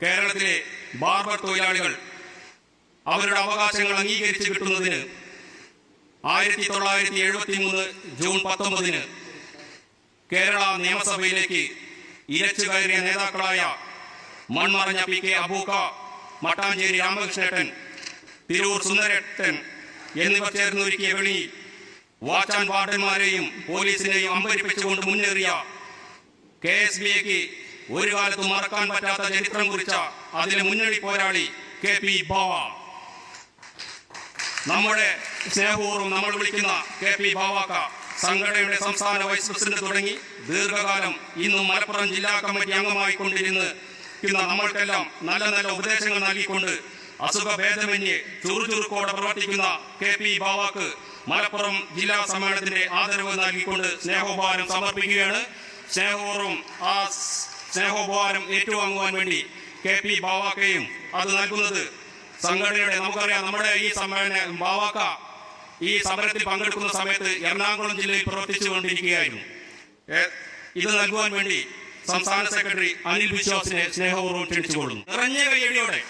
കേരളത്തിലെ ബാർബർ തൊഴിലാളികൾ അവരുടെ അവകാശങ്ങൾ അംഗീകരിച്ച് കിട്ടുന്നതിന് ആയിരത്തി തൊള്ളായിരത്തി എഴുപത്തി മൂന്ന് ജൂൺ പത്തൊമ്പതിന് കേരള നിയമസഭയിലേക്ക് ഇരച്ചു കയറിയ നേതാക്കളായ മൺമറഞ്ഞ പി കെ അബൂക്ക മട്ടാഞ്ചേരി രാമകൃഷ്ണേട്ടൻ തിരൂർ സുന്ദരേട്ടൻ എന്നിവർ ചേർന്നൊരുക്കിയ വെളി വാച്ചാൻ വാർഡന്മാരെയും പോലീസിനെയും അമ്പരിപ്പിച്ചുകൊണ്ട് മുന്നേറിയ കെ എസ് ബി എക്ക് ഒരു കാലത്തും മറക്കാൻ പറ്റാത്ത ചരിത്രം കുറിച്ച അതിലെ മുന്നണി പോരാളി കെ പി ബാവ. നമ്മുടെ സ്നേഹപൂർവം നമ്മൾ വിളിക്കുന്ന കെ പി ബാവാക്ക സംഘടനയുടെ സംസ്ഥാന വൈസ് പ്രസിഡന്റ് തുടങ്ങി ദീർഘകാലം ഇന്നും മലപ്പുറം ജില്ലാ കമ്മിറ്റി അംഗമായി കൊണ്ടിരുന്ന് ഇന്ന് നമ്മൾക്കെല്ലാം നല്ല നല്ല ഉപദേശങ്ങൾ നൽകിക്കൊണ്ട് അസുഖ ഭേദമന്യേ ചുറുചുറുക്കോടെ പ്രവർത്തിക്കുന്ന കെ പി ബാവാക്ക് മലപ്പുറം ജില്ലാ സമ്മേളനത്തിന്റെ ആദരവ് നൽകിക്കൊണ്ട് സ്നേഹോപാലം സമർപ്പിക്കുകയാണ്. സ്നേഹപൂർവം ആ സ്നേഹോപഹാരം ഏറ്റുവാങ്ങുവാൻ വേണ്ടി കെ പി ബാവാക്കയും അത് നൽകുന്നത്. സംഘടനയുടെ നമുക്കറിയാം നമ്മുടെ ഈ സമ്മേളന ബാവാക്ക ഈ സമരത്തിൽ പങ്കെടുക്കുന്ന സമയത്ത് എറണാകുളം ജില്ലയിൽ പ്രവർത്തിച്ചുകൊണ്ടിരിക്കുകയായിരുന്നു. കൊണ്ടിരിക്കുകയായിരുന്നു ഇത് നൽകുവാൻ വേണ്ടി സംസ്ഥാന സെക്രട്ടറി അനിൽ വിശ്വാസിനെ സ്നേഹപൂർവം ക്ഷണിച്ചുകൊള്ളുന്നു. നിറഞ്ഞ കൈയടിയോടെ